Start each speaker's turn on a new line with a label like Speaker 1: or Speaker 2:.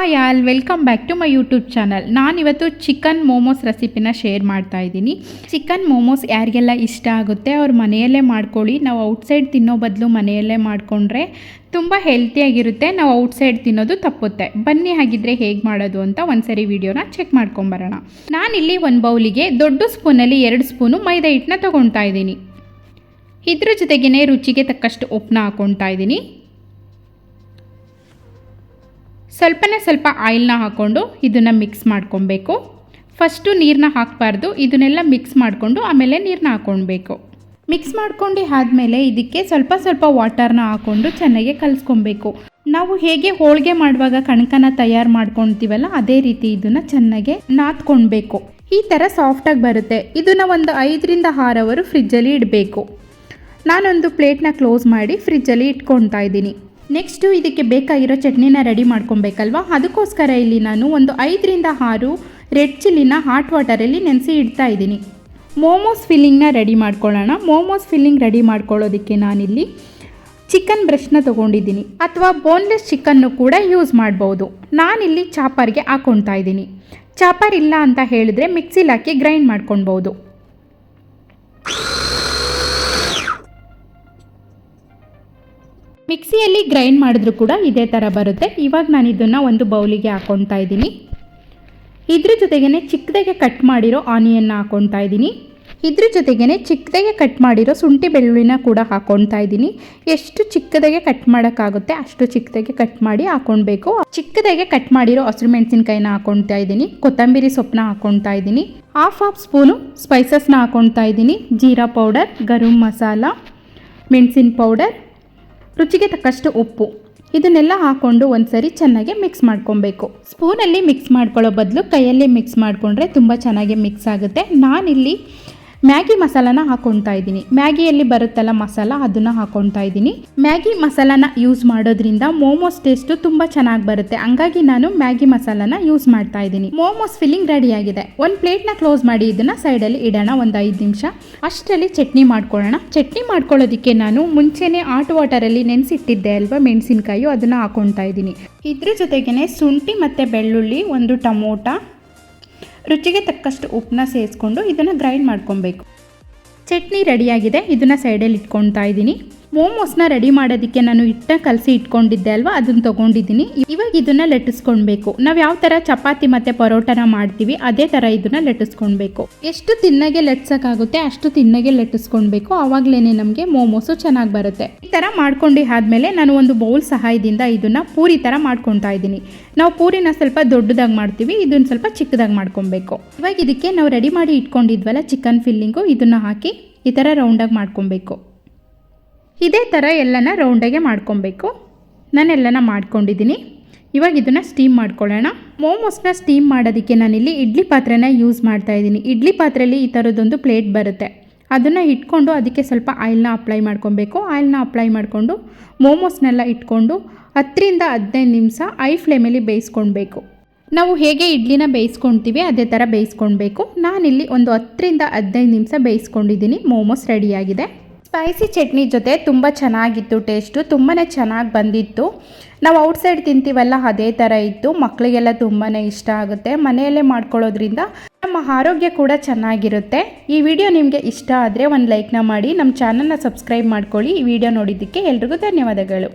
Speaker 1: Hi all, welcome back to my YouTube channel. ನಾನಿವತ್ತು chicken momos ರೆಸಿಪಿನ share ಮಾಡ್ತಾ ಇದ್ದೀನಿ. ಚಿಕನ್ ಮೋಮೋಸ್ ಯಾರಿಗೆಲ್ಲ ಇಷ್ಟ ಆಗುತ್ತೆ ಅವ್ರು ಮನೆಯಲ್ಲೇ ಮಾಡ್ಕೊಳ್ಳಿ. ನಾವು ಔಟ್ಸೈಡ್ ತಿನ್ನೋ ಬದಲು ಮನೆಯಲ್ಲೇ ಮಾಡಿಕೊಂಡ್ರೆ ತುಂಬ ಹೆಲ್ತಿಯಾಗಿರುತ್ತೆ ನಾವು ಔಟ್ಸೈಡ್ ತಿನ್ನೋದು ತಪ್ಪುತ್ತೆ. ಬನ್ನಿ ಹಾಗಿದ್ರೆ ಹೇಗೆ ಮಾಡೋದು ಅಂತ ಒಂದ್ಸರಿ ವಿಡಿಯೋನ ಚೆಕ್ ಮಾಡ್ಕೊಂಬರೋಣ. ನಾನಿಲ್ಲಿ ಒಂದು ಬೌಲಿಗೆ ದೊಡ್ಡ ಸ್ಪೂನಲ್ಲಿ ಎರಡು ಸ್ಪೂನು ಮೈದಾ ಹಿಟ್ಟನ್ನ ತೊಗೊಳ್ತಾ ಇದ್ದೀನಿ. ಇದ್ರ ಜೊತೆಗೇ ರುಚಿಗೆ ತಕ್ಕಷ್ಟು ಉಪ್ಪನ್ನ ಹಾಕ್ಕೊಳ್ತಾ ಇದ್ದೀನಿ. ಸ್ವಲ್ಪನೇ ಸ್ವಲ್ಪ ಆಯಿಲ್ನ ಹಾಕ್ಕೊಂಡು ಇದನ್ನು ಮಿಕ್ಸ್ ಮಾಡ್ಕೊಬೇಕು. ಫಸ್ಟು ನೀರನ್ನ ಹಾಕಬಾರ್ದು, ಇದನ್ನೆಲ್ಲ ಮಿಕ್ಸ್ ಮಾಡಿಕೊಂಡು ಆಮೇಲೆ ನೀರನ್ನ ಹಾಕ್ಕೊಳ್ಬೇಕು. ಮಿಕ್ಸ್ ಮಾಡ್ಕೊಂಡು ಆದಮೇಲೆ ಇದಕ್ಕೆ ಸ್ವಲ್ಪ ಸ್ವಲ್ಪ ವಾಟರ್ನ ಹಾಕ್ಕೊಂಡು ಚೆನ್ನಾಗಿ ಕಲಿಸ್ಕೊಬೇಕು ನಾವು ಹೇಗೆ ಹೋಳಿಗೆ ಮಾಡುವಾಗ ಕಣಕನ ತಯಾರು ಮಾಡ್ಕೊಳ್ತೀವಲ್ಲ, ಅದೇ ರೀತಿ ಇದನ್ನು ಚೆನ್ನಾಗಿ ನಾದ್ಕೊಳ್ಬೇಕು. ಈ ಥರ ಸಾಫ್ಟಾಗಿ ಬರುತ್ತೆ. ಇದನ್ನು ಒಂದು ಐದರಿಂದ ಆರು ಅವರು ಫ್ರಿಜ್ಜಲ್ಲಿ ಇಡಬೇಕು. ನಾನೊಂದು ಪ್ಲೇಟ್ನ ಕ್ಲೋಸ್ ಮಾಡಿ ಫ್ರಿಜ್ಜಲ್ಲಿ ಇಟ್ಕೊಳ್ತಾ ಇದ್ದೀನಿ. ನೆಕ್ಸ್ಟು ಇದಕ್ಕೆ ಬೇಕಾಗಿರೋ ಚಟ್ನಿನ ರೆಡಿ ಮಾಡ್ಕೊಬೇಕಲ್ವಾ? ಅದಕ್ಕೋಸ್ಕರ ಇಲ್ಲಿ ನಾನು ಒಂದು ಐದರಿಂದ ಆರು ರೆಡ್ ಚಿಲ್ಲಿನ ಹಾಟ್ ವಾಟರಲ್ಲಿ ನೆನೆಸಿ ಇಡ್ತಾ ಇದ್ದೀನಿ. ಮೋಮೋಸ್ ಫಿಲ್ಲಿಂಗ್ನ ರೆಡಿ ಮಾಡ್ಕೊಳ್ಳೋಣ. ಮೋಮೋಸ್ ಫಿಲ್ಲಿಂಗ್ ರೆಡಿ ಮಾಡ್ಕೊಳ್ಳೋದಕ್ಕೆ ನಾನಿಲ್ಲಿ ಚಿಕನ್ ಬ್ರಷ್ನ ತೊಗೊಂಡಿದ್ದೀನಿ. ಅಥವಾ ಬೋನ್ಲೆಸ್ ಚಿಕನ್ನು ಕೂಡ ಯೂಸ್ ಮಾಡ್ಬೋದು. ನಾನಿಲ್ಲಿ ಚಾಪರ್ಗೆ ಹಾಕ್ಕೊಳ್ತಾ ಇದ್ದೀನಿ. ಚಾಪರ್ ಇಲ್ಲ ಅಂತ ಹೇಳಿದ್ರೆ ಮಿಕ್ಸಿಲಾಕಿ ಗ್ರೈಂಡ್ ಮಾಡ್ಕೊಳ್ಬೋದು. ಮಿಕ್ಸಿಯಲ್ಲಿ ಗ್ರೈಂಡ್ ಮಾಡಿದ್ರು ಕೂಡ ಇದೇ ಥರ ಬರುತ್ತೆ. ಇವಾಗ ನಾನು ಇದನ್ನು ಒಂದು ಬೌಲಿಗೆ ಹಾಕ್ಕೊಳ್ತಾ ಇದ್ದೀನಿ. ಇದ್ರ ಜೊತೆಗೇ ಚಿಕ್ಕದಾಗೆ ಕಟ್ ಮಾಡಿರೋ ಆನಿಯನ್ನ ಹಾಕ್ಕೊಳ್ತಾ ಇದ್ದೀನಿ. ಇದ್ರ ಜೊತೆಗೇ ಚಿಕ್ಕದಾಗೆ ಕಟ್ ಮಾಡಿರೋ ಶುಂಠಿ ಬೆಳ್ಳುಳ್ಳಿನ ಕೂಡ ಹಾಕ್ಕೊಳ್ತಾ ಇದ್ದೀನಿ. ಎಷ್ಟು ಚಿಕ್ಕದಾಗೆ ಕಟ್ ಮಾಡೋಕ್ಕಾಗುತ್ತೆ ಅಷ್ಟು ಚಿಕ್ಕದಾಗೆ ಕಟ್ ಮಾಡಿ ಹಾಕ್ಕೊಳ್ಬೇಕು ಚಿಕ್ಕದಾಗೆ ಕಟ್ ಮಾಡಿರೋ ಹಸಿರು ಮೆಣಸಿನ್ಕಾಯಿನ ಹಾಕ್ಕೊಳ್ತಾ ಇದ್ದೀನಿ. ಕೊತ್ತಂಬರಿ ಸೊಪ್ಪನ್ನ ಹಾಕ್ಕೊಳ್ತಾ ಇದ್ದೀನಿ. ಹಾಫ್ ಹಾಫ್ ಸ್ಪೂನು ಸ್ಪೈಸಸ್ನ ಹಾಕ್ಕೊಳ್ತಾ ಇದ್ದೀನಿ. ಜೀರಾ ಪೌಡರ್, ಗರಂ ಮಸಾಲ, ಮೆಣಸಿನ ಪೌಡರ್ ರುಚಿಗೆ ತಕ್ಕಷ್ಟು ಉಪ್ಪು. ಇದನ್ನೆಲ್ಲ ಹಾಕ್ಕೊಂಡು ಒಂದ್ಸರಿ ಚೆನ್ನಾಗಿ ಮಿಕ್ಸ್ ಮಾಡ್ಕೊಬೇಕು. ಸ್ಪೂನಲ್ಲಿ ಮಿಕ್ಸ್ ಮಾಡ್ಕೊಳ್ಳೋ ಬದಲು ಕೈಯಲ್ಲಿ ಮಿಕ್ಸ್ ಮಾಡಿಕೊಂಡ್ರೆ ತುಂಬ ಚೆನ್ನಾಗಿ ಮಿಕ್ಸ್ ಆಗುತ್ತೆ. ನಾನಿಲ್ಲಿ ಮ್ಯಾಗಿ ಮಸಾಲಾನ ಹಾಕೊಳ್ತಾ ಇದ್ದೀನಿ. ಮ್ಯಾಗಿಯಲ್ಲಿ ಬರುತ್ತಲ್ಲ ಮಸಾಲ, ಅದನ್ನು ಹಾಕೊಳ್ತಾ ಇದ್ದೀನಿ. ಮ್ಯಾಗಿ ಮಸಾಲಾನ ಯೂಸ್ ಮಾಡೋದ್ರಿಂದ ಮೋಮೋಸ್ ಟೇಸ್ಟು ತುಂಬ ಚೆನ್ನಾಗಿ ಬರುತ್ತೆ. ಹಂಗಾಗಿ ನಾನು ಮ್ಯಾಗಿ ಮಸಾಲಾನ ಯೂಸ್ ಮಾಡ್ತಾ ಇದ್ದೀನಿ. ಮೋಮೋಸ್ ಫಿಲ್ಲಿಂಗ್ ರೆಡಿ ಆಗಿದೆ. ಒಂದು ಪ್ಲೇಟ್ನ ಕ್ಲೋಸ್ ಮಾಡಿ ಇದನ್ನು ಸೈಡಲ್ಲಿ ಇಡೋಣ, ಒಂದು ಐದು ನಿಮಿಷ. ಅಷ್ಟರಲ್ಲಿ ಚಟ್ನಿ ಮಾಡ್ಕೊಳ್ಳೋಣ. ಚಟ್ನಿ ಮಾಡ್ಕೊಳ್ಳೋದಕ್ಕೆ ನಾನು ಮುಂಚೆನೇ ಆಟ್ ವಾಟರಲ್ಲಿ ನೆನೆಸಿಟ್ಟಿದ್ದೆ ಅಲ್ವಾ ಮೆಣಸಿನಕಾಯಿ, ಅದನ್ನು ಹಾಕೊಳ್ತಾ ಇದ್ದೀನಿ. ಇದ್ರ ಜೊತೆಗೆನೆ ಶುಂಠಿ ಮತ್ತು ಬೆಳ್ಳುಳ್ಳಿ, ಒಂದು ಟಮೋಟ ರುಚಿಗೆ ತಕ್ಕಷ್ಟು ಉಪ್ಪನ್ನ ಸೇರಿಸ್ಕೊಂಡು ಇದನ್ನು ಗ್ರೈಂಡ್ ಮಾಡ್ಕೊಬೇಕು. ಚಟ್ನಿ ರೆಡಿಯಾಗಿದೆ ಇದನ್ನು ಸೈಡಲ್ಲಿ ಇಟ್ಕೊಳ್ತಾ ಇದ್ದೀನಿ. ಮೋಮೋಸ್ನ ರೆಡಿ ಮಾಡೋದಕ್ಕೆ ನಾನು ಹಿಟ್ಟ ಕಲಸಿ ಇಟ್ಕೊಂಡಿದ್ದೆ ಅಲ್ವಾ? ಅದನ್ನು ತೊಗೊಂಡಿದ್ದೀನಿ. ಇವಾಗ ಇದನ್ನು ಲಟ್ಟಿಸ್ಕೊಳ್ಬೇಕು. ನಾವು ಯಾವ ಥರ ಚಪಾತಿ ಮತ್ತು ಪರೋಟನ ಮಾಡ್ತೀವಿ, ಅದೇ ಥರ ಇದನ್ನು ಲಟ್ಟಿಸ್ಕೊಳ್ಬೇಕು. ಎಷ್ಟು ತಿನ್ನಗೆ ಲಟ್ಸೋಕ್ಕಾಗುತ್ತೆ, ಅಷ್ಟು ತಿನ್ನಗೆ ಲಟ್ಟಿಸ್ಕೊಳ್ಬೇಕು. ಆವಾಗಲೇ ನಮಗೆ ಮೋಮೋಸು ಚೆನ್ನಾಗಿ ಬರುತ್ತೆ. ಈ ಥರ ಮಾಡ್ಕೊಂಡು ಆದಮೇಲೆ ನಾನು ಒಂದು ಬೌಲ್ ಸಹಾಯದಿಂದ ಇದನ್ನು ಪೂರಿ ಥರ ಮಾಡ್ಕೊತಾ ಇದ್ದೀನಿ. ನಾವು ಪೂರಿನ ಸ್ವಲ್ಪ ದೊಡ್ಡದಾಗಿ ಮಾಡ್ತೀವಿ, ಇದನ್ನು ಸ್ವಲ್ಪ ಚಿಕ್ಕದಾಗಿ ಮಾಡ್ಕೊಬೇಕು ಇವಾಗ ಇದಕ್ಕೆ ನಾವು ರೆಡಿ ಮಾಡಿ ಇಟ್ಕೊಂಡಿದ್ವಲ್ಲ, ಚಿಕನ್ ಫಿಲ್ಲಿಂಗು, ಇದನ್ನು ಹಾಕಿ ಈ ಥರ ರೌಂಡಾಗಿ ಮಾಡ್ಕೊಬೇಕು ಇದೇ ಥರ ಎಲ್ಲನ ರೌಂಡಾಗೆ ಮಾಡ್ಕೊಬೇಕು. ನಾನೆಲ್ಲನ ಮಾಡ್ಕೊಂಡಿದ್ದೀನಿ. ಇವಾಗ ಇದನ್ನು ಸ್ಟೀಮ್ ಮಾಡ್ಕೊಳ್ಳೋಣ. ಮೋಮೋಸ್ನ ಸ್ಟೀಮ್ ಮಾಡೋದಕ್ಕೆ ನಾನಿಲ್ಲಿ ಇಡ್ಲಿ ಪಾತ್ರೆನ ಯೂಸ್ ಮಾಡ್ತಾ ಇದ್ದೀನಿ. ಇಡ್ಲಿ ಪಾತ್ರೆಯಲ್ಲಿ ಈ ಥರದ್ದೊಂದು ಪ್ಲೇಟ್ ಬರುತ್ತೆ. ಅದನ್ನು ಇಟ್ಕೊಂಡು ಅದಕ್ಕೆ ಸ್ವಲ್ಪ ಆಯಿಲ್ನ ಅಪ್ಲೈ ಮಾಡ್ಕೊಬೇಕು. ಆಯಿಲ್ನ ಅಪ್ಲೈ ಮಾಡಿಕೊಂಡು ಮೋಮೋಸ್ನೆಲ್ಲ ಇಟ್ಕೊಂಡು ಹತ್ತರಿಂದ ಹದಿನೈದು ನಿಮಿಷ ಐ ಫ್ಲೇಮಲ್ಲಿ ಬೇಯಿಸ್ಕೊಳ್ಬೇಕು. ನಾವು ಹೇಗೆ ಇಡ್ಲಿನ ಬೇಯಿಸ್ಕೊಳ್ತೀವಿ ಅದೇ ಥರ ಬೇಯಿಸ್ಕೊಳ್ಬೇಕು. ನಾನಿಲ್ಲಿ ಒಂದು ಹತ್ತರಿಂದ ಹದಿನೈದು ನಿಮಿಷ ಬೇಯಿಸ್ಕೊಂಡಿದ್ದೀನಿ. ಮೋಮೋಸ್ ರೆಡಿಯಾಗಿದೆ ಸ್ಪೈಸಿ ಚಟ್ನಿ ಜೊತೆ ತುಂಬ ಚೆನ್ನಾಗಿತ್ತು ಟೇಸ್ಟು ತುಂಬಾ ಚೆನ್ನಾಗಿ ಬಂದಿತ್ತು. ನಾವು ಔಟ್ಸೈಡ್ ತಿಂತೀವಲ್ಲ, ಅದೇ ಥರ ಇತ್ತು. ಮಕ್ಕಳಿಗೆಲ್ಲ ತುಂಬಾ ಇಷ್ಟ ಆಗುತ್ತೆ. ಮನೆಯಲ್ಲೇ ಮಾಡ್ಕೊಳ್ಳೋದ್ರಿಂದ ನಮ್ಮ ಆರೋಗ್ಯ ಕೂಡ ಚೆನ್ನಾಗಿರುತ್ತೆ. ಈ ವಿಡಿಯೋ ನಿಮಗೆ ಇಷ್ಟ ಆದರೆ ಒಂದು ಲೈಕ್ನ ಮಾಡಿ. ನಮ್ಮ ಚಾನಲ್ನ ಸಬ್ಸ್ಕ್ರೈಬ್ ಮಾಡ್ಕೊಳ್ಳಿ. ಈ ವಿಡಿಯೋ ನೋಡಿದ್ದಕ್ಕೆ ಎಲ್ರಿಗೂ ಧನ್ಯವಾದಗಳು.